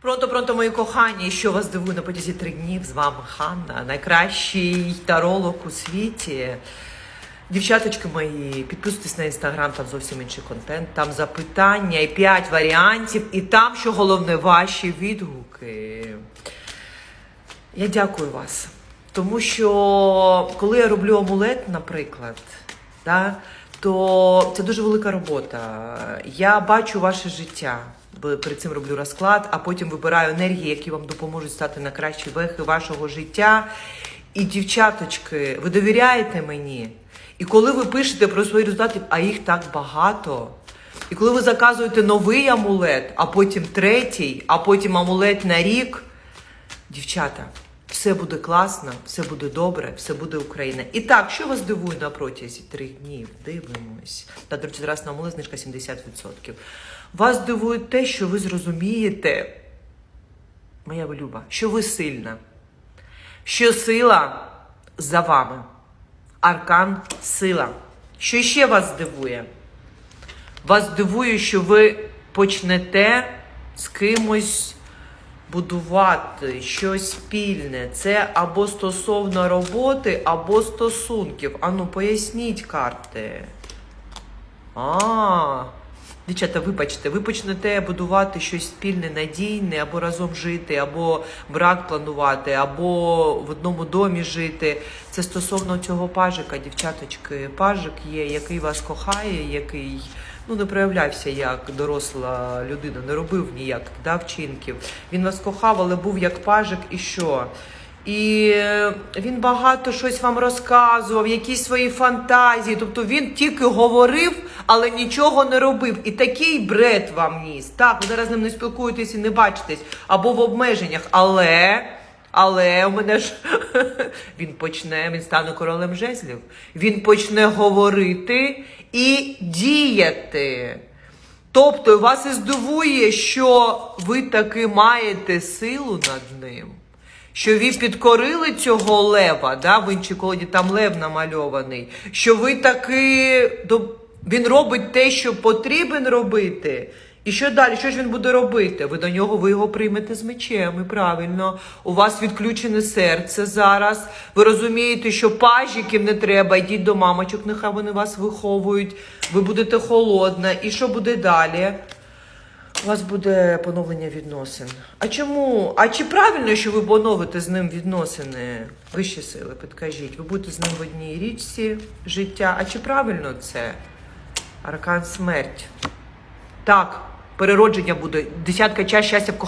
Пронто, пронто, мої кохані, що вас дивує на потязі три днів. З вами Ханна, найкращий таролог у світі. Дівчаточки мої, підписуйтесь на інстаграм, там зовсім інший контент, там запитання і п'ять варіантів, і там, що головне, ваші відгуки. Я дякую вас. Тому що коли я роблю амулет, наприклад, да, то це дуже велика робота. Я бачу ваше життя. Перед цим роблю розклад, а потім вибираю енергії, які вам допоможуть стати на кращі вехи вашого життя. І, дівчаточки, ви довіряєте мені. І коли ви пишете про свої результати, а їх так багато. І коли ви заказуєте новий амулет, а потім третій, а потім амулет на рік, Дівчата, все буде класно, все буде добре, все буде Україна. І так, що вас дивує на протязі трьох днів? Дивимось. Та, до речі, зараз на амулет знижка 70%. Вас дивує те, що ви зрозумієте, моя люба, що ви сильна, що сила за вами. Аркан сила. Що ще вас дивує? Вас дивує, що ви почнете з кимось будувати щось спільне. Це або стосовно роботи, або стосунків. Ану, поясніть карти. А, дівчата, вибачте, ви почнете будувати щось спільне, надійне, або разом жити, або брак планувати, або в одному домі жити. Це стосовно цього пажика, дівчаточки. Пажик є, який вас кохає, який ну не проявлявся як доросла людина, не робив ніяких да, вчинків. Він вас кохав, але був як пажик, і що? І е, він багато щось вам розказував, якісь свої фантазії. Тобто він тільки говорив, але нічого не робив. І такий бред вам ніс. Так, ви зараз з ним не спілкуєтесь і не бачитесь, або в обмеженнях. Але, але у мене ж він почне, він стане королем жезлів. Він почне говорити і діяти. Тобто вас і здивує, що ви таки маєте силу над ним, що ви підкорили цього лева, да, в іншій колоді там лев намальований, що ви таки він робить те, що потрібен робити. І що далі? Що ж він буде робити? Ви до нього ви його приймете з мечем, і правильно. У вас відключене серце зараз. Ви розумієте, що пажиків не треба, йдіть до мамочок, нехай вони вас виховують. Ви будете холодна. І що буде далі? У вас буде поновлення відносин. А чому? А чи правильно, що ви поновите з ним відносини? Вищі сили, підкажіть. Ви будете з ним в одній річці життя. А чи правильно це? Аркан смерть. Так, переродження буде. Десятка час щастя в коханні.